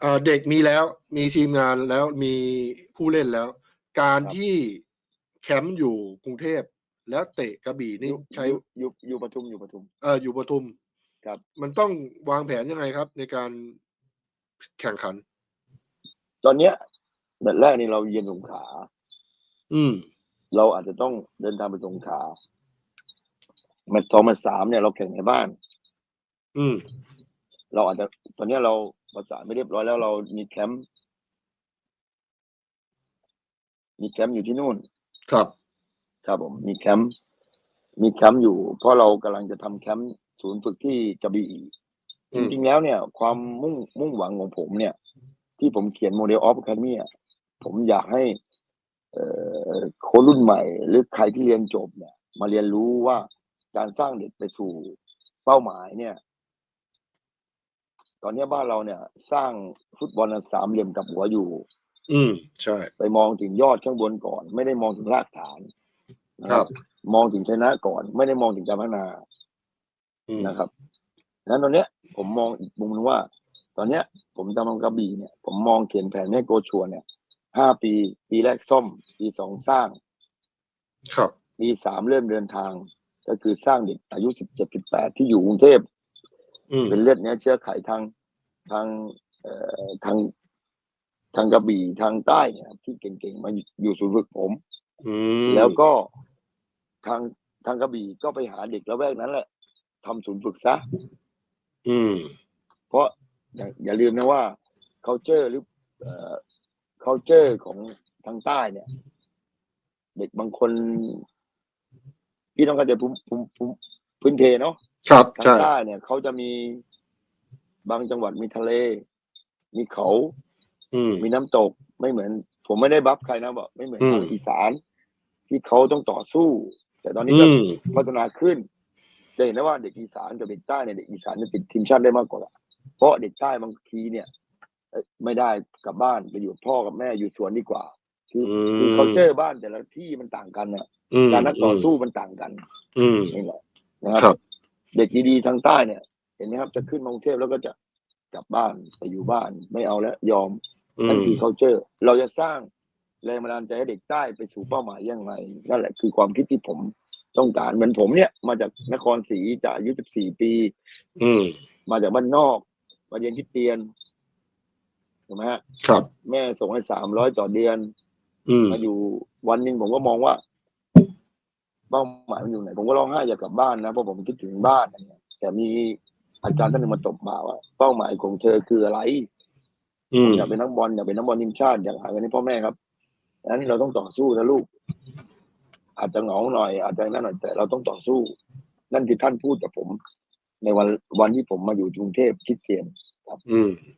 เอ่อเด็กมีแล้วมีทีมงานแล้วมีผู้เล่นแล้ว การครับที่แคมป์อยู่กรุงเทพแล้วเตะกระบี่นี่อยู่ใช้อยู่อยู่อยู่ปทุมอยู่ปทุมเอออยู่ปทุมครับ มันต้องวางแผนยังไงครับ ในการแข่งขัน ตอนเนี้ยแมตช์แรกนี่เราเยือนสงขลาอืม เราอาจจะต้องเดินทางไปสงขลาแมตช์สองแมตช์สามเนี่ยเราแข่งในบ้าน อืม เราอาจจะตอนเนี้ยเรา ประสานไม่เรียบร้อยแล้วเรามีแคมป์มีแคมป์อยู่ที่นู่น ครับ ครับผม มีแคมป์มีแคมป์อยู่ เพราะเรากำลังจะทำแคมป์ศูนย์ฝึกที่กระบี่อืจมริงๆแล้วเนี่ย ความมุ่งมุ่งหวังของผมเนี่ย ที่ผมเขียนโมเดลออฟอะคาเดมีผมอยากให้เอ่อคนรุ่นใหม่ หรือใครที่เรียนจบเนี่ย มาเรียนรู้ว่าการสร้างเด็กไปสู่เป้าหมายเนี่ย ตอนนี้บ้านเราเนี่ย สร้างฟุตบอลสามเหลี่ยมกับหัวอยู่ อืมใช่ ไปมองถึงยอดข้างบนก่อน ไม่ได้มองถึงรากฐานนะครับ มองถึงชนะก่อน ไม่ได้มองถึงการพัฒนาอืมนะครับนั้นตอนเนี้ย ผมมองอีกมุมนึงว่า ตอนเนี้ย ผมทำกระบี่เนี่ย ผมมองเขียนแผนให้โกชวนเนี่ยห้าปี ปีแรกซ่อม ปีสองสร้าง ครับ ปีสามเริ่มเดินทาง ก็คือสร้างเด็กอายุสิบเจ็ดสิบแปดที่อยู่กรุงเทพอืม เป็นเลือดเนื้อเชื้อไขทางทางเอ่อทางทางกระบี่ทางใต้เนี่ย ที่เก่งๆมาอยู่ศูนย์ฝึกผมอืมแล้วก็ทางทางกระบี่ก็ไปหาเด็กละแวกนั้นแหละทำศูนย์ฝึกซะอืม เพราะอย่าอย่าลืมนะว่า culture หรือเอ่อ culture ของทางใต้เนี่ย เด็กบางคน พี่ต้องการจะภูมิภูมิภูมิพื้นเพเนาะ ครับทางใช่ ใต้เนี่ยเขาจะมีบางจังหวัดมีทะเล มีเขา อืม มีน้ำตกไม่เหมือน ผมไม่ได้บัฟใครนะบอกไม่เหมือนอืม ทางอีสาน ที่เขาต้องต่อสู้ แต่ตอนนี้อืก็ม พัฒนาขึ้นจะเห็นได้ว่าเด็กอีสานกับเด็กใต้เนี่ยเด็กอีสานจะติดทีมชาติได้มากกว่า เพราะเด็กใต้บางทีเนี่ยเอ่อไม่ได้กลับบ้านไปอยู่กับพ่อกับแม่อยู่สวนดีกว่า คืออืมคือเขาเจอบ้านแต่ละที่มันต่างกันน่ะอืมการนักต่อสู้มันต่างกันอืม นี่แหละนะครับ ครับ เด็กดีๆทางใต้เนี่ย เห็นไหมครับจะขึ้นมากรุงเทพแล้วก็จะกลับบ้านไปอยู่บ้านไม่เอาแล้วยอมอืนั่นมคือ culture เราจะสร้างแรงบันดาลใจให้เด็กใต้ไปสู่เป้าหมายยังไงนั่นแหละคือความคิดที่ผมต้องการเหมือนผมเนี่ย มาจากนครศรีจากอายุ14ปี อืมมาจากบ้านนอกมาเรียนคริดเตียนถูกไหมฮะครับ แม่ส่งให้สามร้อยต่อเดือน อืมมาอยู่วันหนึ่งผมก็มองว่า เป้าหมายมันอยู่ไหน ผมก็ร้องไห้อยากกลับบ้านนะเพราะผมคิดถึงบ้านอะไรเงี้ยแต่มีอาจารย์ท่านหนึ่งมาตบบ่าว่าเป้าหมายของเธอคืออะไรอืมอยากเป็นนักบอลอยากเป็นนักบอลทีมชาติอยากหาเงินให้พ่อแม่ครับดังนั้นเราต้องต่อสู้นะลูก อาจจะเหงาหน่อย อาจจะนั่นหน่อยแต่เราต้องต่อสู้ นั่นคือท่านพูดกับผม ในวันวันที่ผมมาอยู่กรุงเทพคริสเตียนอืมครับ